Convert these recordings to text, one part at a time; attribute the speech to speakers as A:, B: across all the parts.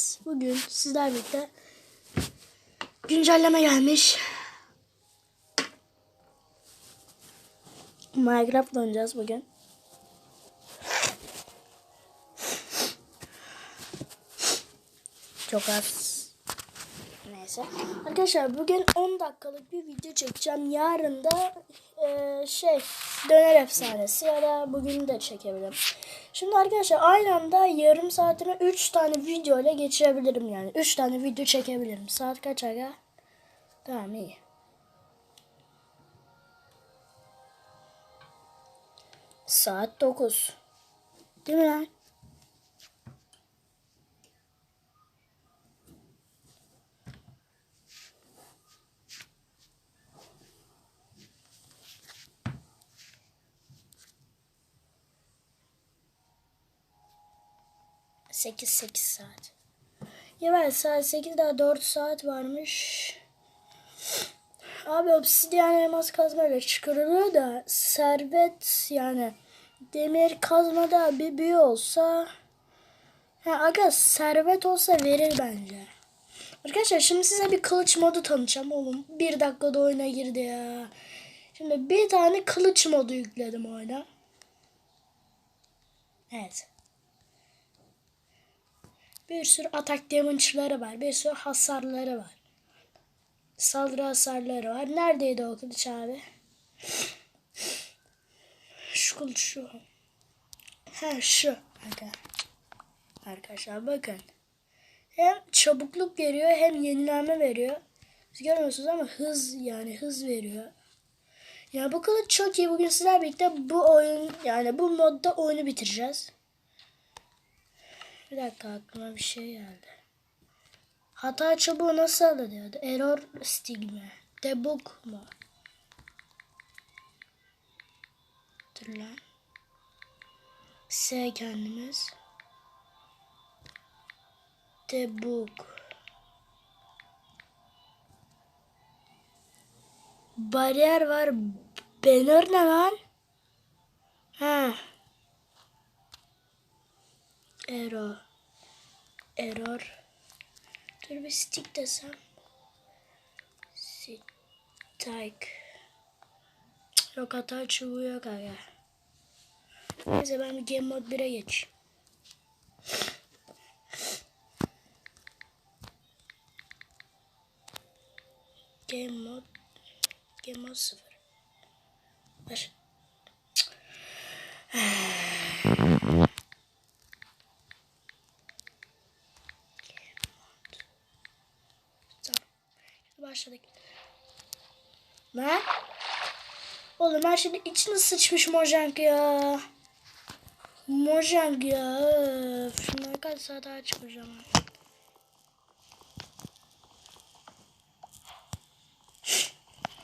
A: geldiniz. Bugün sizler birlikte güncelleme gelmiş. Minecraft oynayacağız bugün. Çok az. Neyse. Arkadaşlar bugün 10 dakikalık bir video çekeceğim. Yarın da eee, şey döner efsanesi ya da bugün de çekebilirim. Şimdi arkadaşlar aynı anda yarım saatime 3 tane video ile geçirebilirim yani. 3 tane video çekebilirim. Saat kaç aga? Tamam iyi. Saat 9. Değil mi lan? Sekiz sekiz saat. Ya ben saat 8 daha 4 saat varmış. Abi obsidyen elmas kazmayla çıkarılıyor da servet yani demir kazmada bir büyü olsa ha aga servet olsa verir bence. Arkadaşlar şimdi size bir kılıç modu tanıtacağım oğlum. Bir dakikada oyuna girdi ya. Şimdi bir tane kılıç modu yükledim oyuna. Evet. Bir sürü atak damage'ları var. Bir sürü hasarları var. Saldırı hasarları var. Neredeydi o kılıç abi? Şu kılıç şu. Ha şu. Aga. Arkadaşlar bakın. Hem çabukluk veriyor hem yenilenme veriyor. Siz görmüyorsunuz ama hız yani hız veriyor. Ya bu kılıç çok iyi. Bugün sizler birlikte bu oyun yani bu modda oyunu bitireceğiz. Bir dakika aklıma bir şey geldi. Hata çubuğu nasıl alınıyordu? Error stigma. Debug mu? Dur lan. S kendimiz. Debug. Bariyer var. Banner ne lan? Ha. Error. Error. Dur bir stick desem. Stick. Yok hata çubuğu yok aga. Neyse ben game mode 1'e geç. Game mode Game mode 0. Ver. Tamam. Şimdi başladık. Ne? Oğlum her şeyin içine sıçmış Mojang ya. Mojang ya. Şimdi kaç saat daha çıkacağım.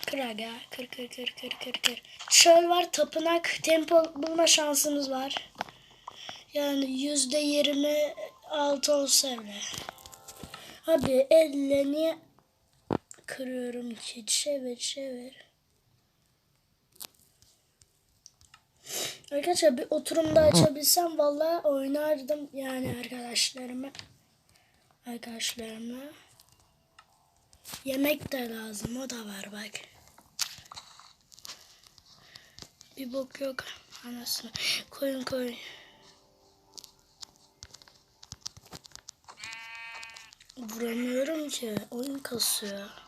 A: Kır aga. Kır kır kır kır kır kır. Çöl var tapınak. Tempo bulma şansınız var. Yani yüzde yirmi altı olsa bile. Abi elle niye kırıyorum ki? Çevir çevir. Arkadaşlar bir oturumda açabilsem vallahi oynardım yani arkadaşlarıma. Arkadaşlarıma. Yemek de lazım o da var bak. Bir bok yok anasını. Koyun koyun. Vuramıyorum ki. Oyun kasıyor.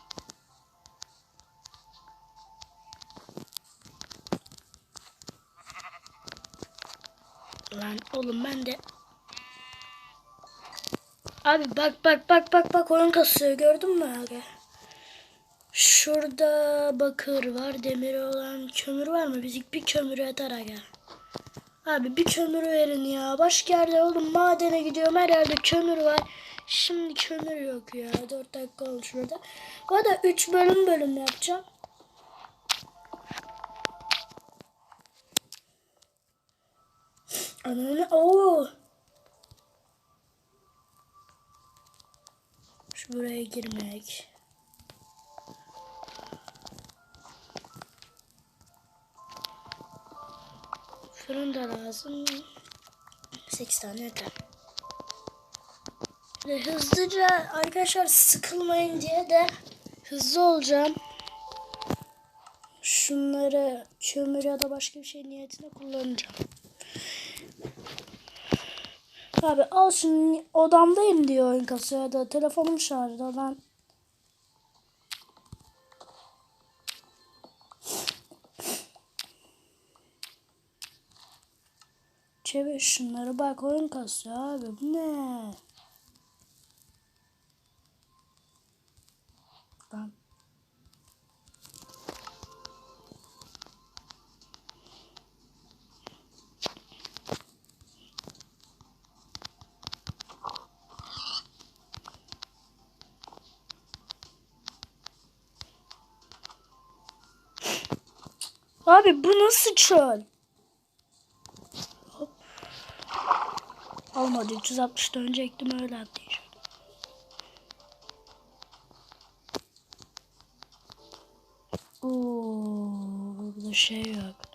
A: Lan oğlum ben de Abi bak bak bak bak bak oyun kasıyor gördün mü abi? Şurada bakır var, demir olan kömür var mı? Bizik bir kömürü yeter aga. Abi bir kömür verin ya. Başka yerde oğlum madene gidiyorum her yerde kömür var. Şimdi kömür yok ya. 4 dakika oldu şurada. O da 3 bölüm bölüm yapacağım. Ananı ooo. Şu buraya girmek. Fırın da lazım. 8 tane yeter. Ve hızlıca arkadaşlar sıkılmayın diye de hızlı olacağım. Şunları kömür ya da başka bir şey niyetine kullanacağım. Abi al şunu odamdayım diyor oyun kasıyor ya da telefonum şarjda lan. Çevir şunları bak oyun kasıyor abi bu ne? Abi bu nasıl çöl? Hop. Olmadı 360 dönecektim öyle atlayacağım. Oo, burada şey yok.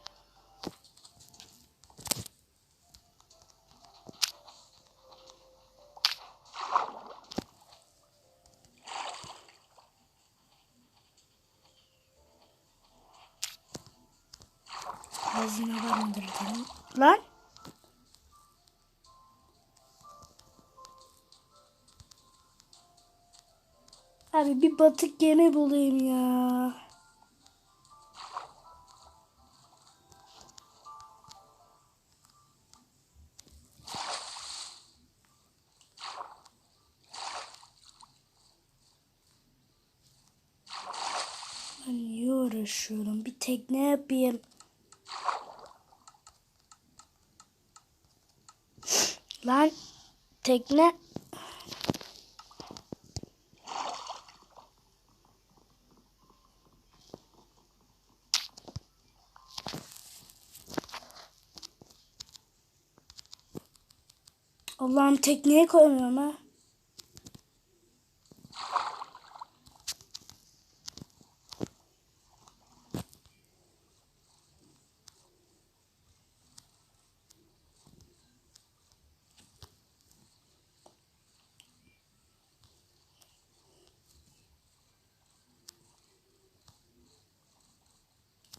A: Abi bir batık gemi bulayım ya. Ben niye uğraşıyorum? Bir tekne yapayım. Lan tekne Allah'ım tekneye koymuyorum ha.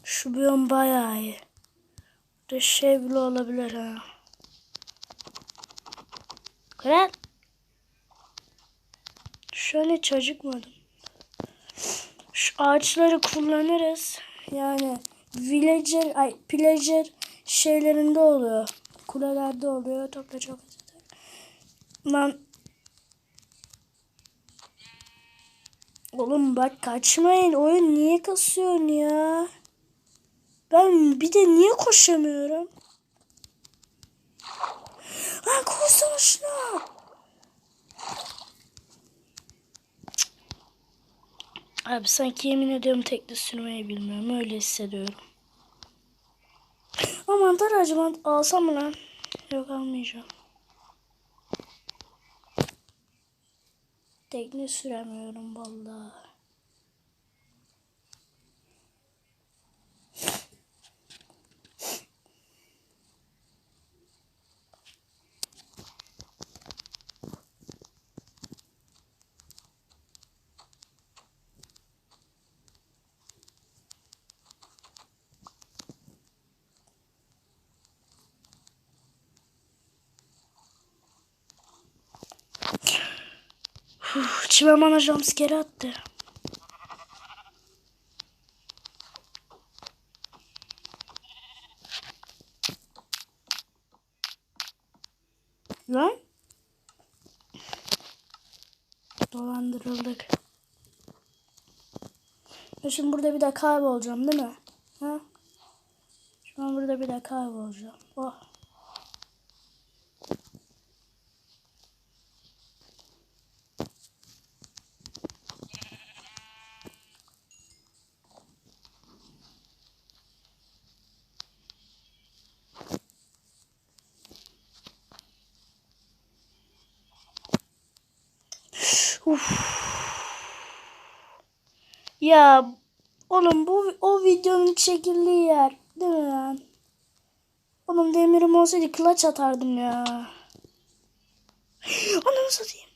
A: Şu biyom bayağı iyi. Burada şey bile olabilir ha. Kral. Şöyle çocukmadım. Şu ağaçları kullanırız. Yani villager, ay pillager şeylerinde oluyor. Kulelerde oluyor. Topla çok dilerim. Lan Oğlum bak kaçmayın. Oyun niye kasıyorsun ya? Ben bir de niye koşamıyorum? Lan koşsana şuna. Abi sanki yemin ediyorum tekne sürmeyi bilmiyorum. Öyle hissediyorum. Aman daracım alsam mı lan? Yok almayacağım. Tekne süremiyorum vallahi. Uf, çime bana jumpscare attı. Lan. Dolandırıldık. Ya şimdi burada bir de kaybolacağım değil mi? Ha? Şu an burada bir de kaybolacağım. Oh. Uf. Ya oğlum bu o videonun çekildiği yer değil mi lan? Oğlum demirim olsaydı kılaç atardım ya. Anamı satayım.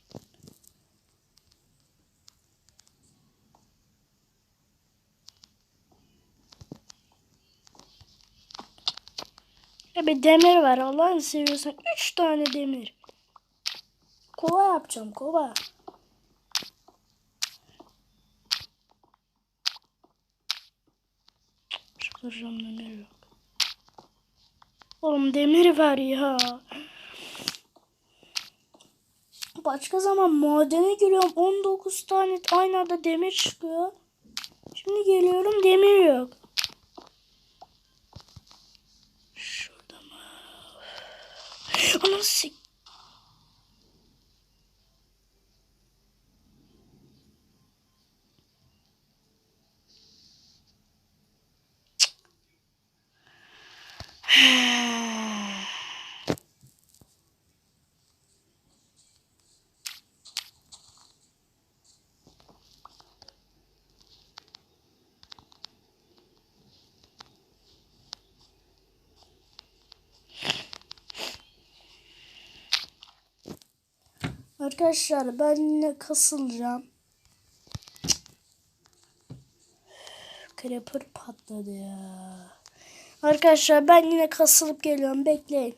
A: Abi demir var Allah'ını seviyorsan 3 tane demir. Kova yapacağım kova. Çıkaracağım demir yok. Oğlum demir var ya. Başka zaman madene giriyorum. 19 tane aynı anda demir çıkıyor. Şimdi geliyorum demir yok. Şurada mı? Anam Arkadaşlar ben yine kasılacağım. Creeper patladı ya. Arkadaşlar ben yine kasılıp geliyorum. Bekleyin.